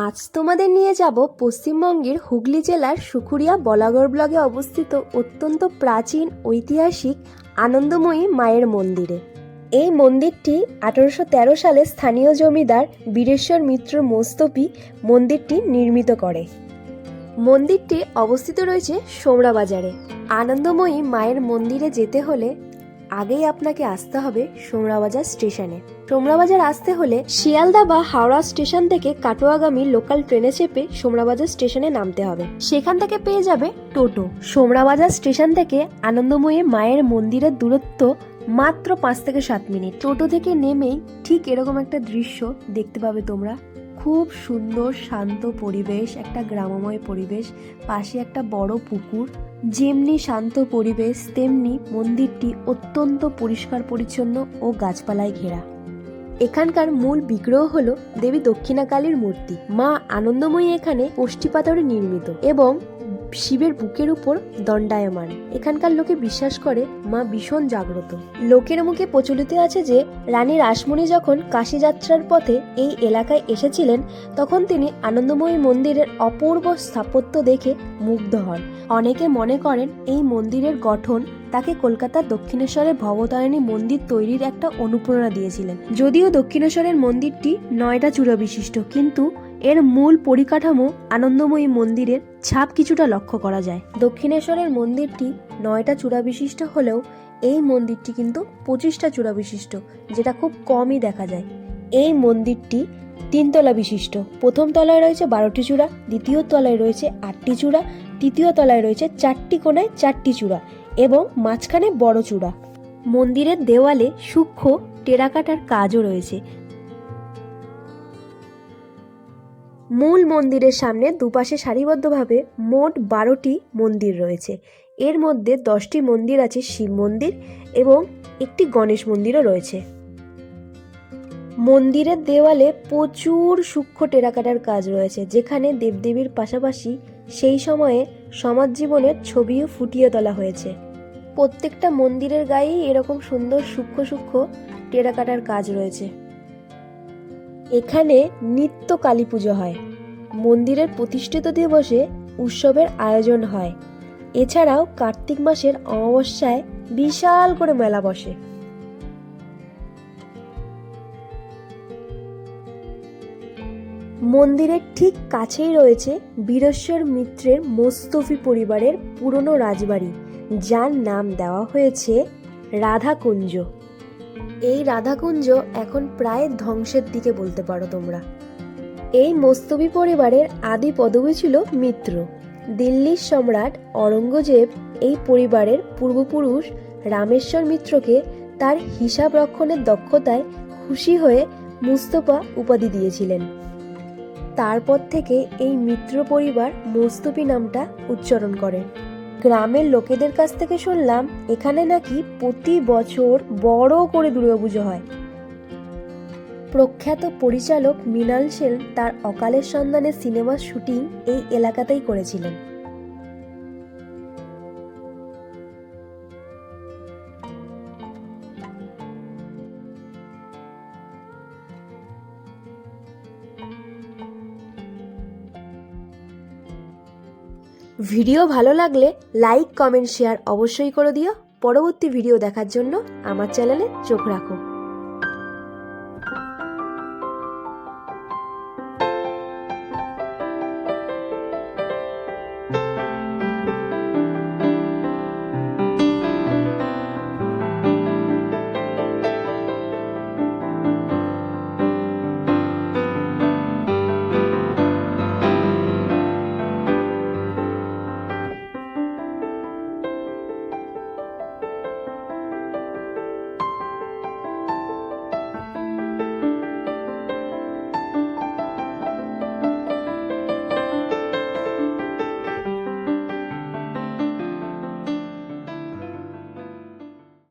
আজ তোমাদের নিয়ে যাব পশ্চিমবঙ্গের হুগলি জেলার সুখুরিয়া বলাগড় ব্লকে অবস্থিত অত্যন্ত প্রাচীন ঐতিহাসিক আনন্দময়ী মায়ের মন্দিরে। এই মন্দিরটি আঠারোশো তেরো সালে স্থানীয় জমিদার বীরেশ্বর মিত্র মোস্তফি মন্দিরটি নির্মিত করে। মন্দিরটি অবস্থিত রয়েছে সোমরা বাজারে আনন্দময়ী মায়ের মন্দিরে যেতে হলে আগেই আপনাকে আসতে হবে সোমরাবাজার স্টেশনে। সোমরাবাজার আসতে হলে শিয়ালদা বা হাওড়া স্টেশন থেকে কাটোয়াগামী লোকাল ট্রেনে চেপে সোমরাবাজার স্টেশনে নামতে হবে। সেখান থেকে পেয়ে যাবে টোটো। সোমরাবাজার স্টেশন থেকে আনন্দময়ী মায়ের মন্দিরের দূরত্ব মাত্র পাঁচ থেকে সাত মিনিট। টোটো থেকে নেমেই ঠিক এরকম একটা দৃশ্য দেখতে পাবে তোমরা। খুব সুন্দর, শান্ত পরিবেশ, একটা গ্রামময় পরিবেশ, পাশে একটা বড় পুকুর। যেমনি শান্ত পরিবেশ, তেমনি মন্দিরটি অত্যন্ত পরিষ্কার, পরিচ্ছন্ন ও গাছপালায় ঘেরা। এখানকার মূল বিগ্রহ হল দেবী দক্ষিণাকালীর মূর্তি। মা আনন্দময়ী এখানে পাথরে নির্মিত এবং শিবের বুকের উপর দণ্ডায়মান। এখানকার লোকে বিশ্বাস করে, মা ভীষণ জাগ্রত। লোকের মুখে প্রচলিত আছে যে, রানী রাসমণি যখন কাশী যাত্রার পথে এই এলাকায় এসেছিলেন, তখন তিনি আনন্দময়ী মন্দিরের অপূর্ব স্থাপত্য দেখে মুগ্ধ হন। অনেকে মনে করেন এই মন্দিরের গঠন তাকে কলকাতার দক্ষিণেশ্বরের ভবতারিণী মন্দির তৈরির একটা অনুপ্রেরণা দিয়েছিলেন। যদিও দক্ষিণেশ্বরের মন্দিরটি নয়টা চূড়া বিশিষ্ট কিন্তু এর মূল পরিকাঠামো আনন্দময়ী মন্দিরের ছাপ কিছুটা লক্ষ্য করা যায়। দক্ষিণেশ্বরের মন্দিরটি নয়টা চূড়া বিশিষ্ট হলেও এই মন্দিরটি কিন্তু পঁচিশটা চূড়া বিশিষ্ট, যেটা খুব কমই দেখা যায়। এই মন্দিরটি তিনতলা বিশিষ্ট। প্রথম তলায় রয়েছে বারোটি চূড়া, দ্বিতীয় তলায় রয়েছে আটটি চূড়া, তৃতীয় তলায় রয়েছে চারটি কোণায় চারটি চূড়া এবং মাঝখানে বড় চূড়া। মন্দিরের দেওয়ালে সূক্ষ্ম টেরাকাটার কাজও রয়েছে। মূল মন্দিরের সামনে দুপাশে সারিবদ্ধভাবে মোট বারোটি মন্দির রয়েছে। এর মধ্যে দশটি মন্দির আছে শিব মন্দির এবং একটি গণেশ মন্দিরও রয়েছে। মন্দিরের দেওয়ালে প্রচুর সূক্ষ্ম টেরাকাটার কাজ রয়েছে, যেখানে দেবদেবীর পাশাপাশি সেই সময়ে সমাজ জীবনের ছবিও ফুটিয়ে তোলা হয়েছে। প্রত্যেকটা মন্দিরের গায়েই এরকম সুন্দর সূক্ষ্ম সূক্ষ্ম টেরাকাটার কাজ রয়েছে। এখানে নিত্য কালী পুজো হয়। মন্দিরের প্রতিষ্ঠিত দিবসে উৎসবের আয়োজন হয়। এছাড়াও কার্তিক মাসের অমাবস্যায় বিশাল করে মেলা বসে। মন্দিরের ঠিক কাছেই রয়েছে বীরেশ্বর মিত্রের মোস্তফি পরিবারের পুরনো রাজবাড়ি, যার নাম দেওয়া হয়েছে রাধাকুঞ্জ। এই রাধাকুঞ্জ এখন প্রায় ধ্বংসের দিকে বলতে পারো তোমরা। এই মোস্তবি পরিবারের আদি পদবী ছিল মিত্র। দিল্লির সম্রাট অরঙ্গজেব এই পরিবারের পূর্বপুরুষ রামেশ্বর মিত্রকে তার হিসাব রক্ষণের দক্ষতায় খুশি হয়ে মুস্তফা উপাধি দিয়েছিলেন। তারপর থেকে এই মিত্র পরিবার মোস্তফি নামটা উচ্চারণ করেন গ্রামের লোকেদের কাছ থেকে শুনলাম, এখানে নাকি প্রতি বছর বড় করে দুর্গাপুজো হয়। প্রখ্যাত পরিচালক মৃণাল সেন তার অকালের সন্ধানে সিনেমার শুটিং এই এলাকাতেই করেছিলেন। ভিডিও ভালো লাগলে লাইক, কমেন্ট, শেয়ার অবশ্যই করে দিও। পরবর্তী ভিডিও দেখার জন্য আমার চ্যানেলে চোখ রাখো।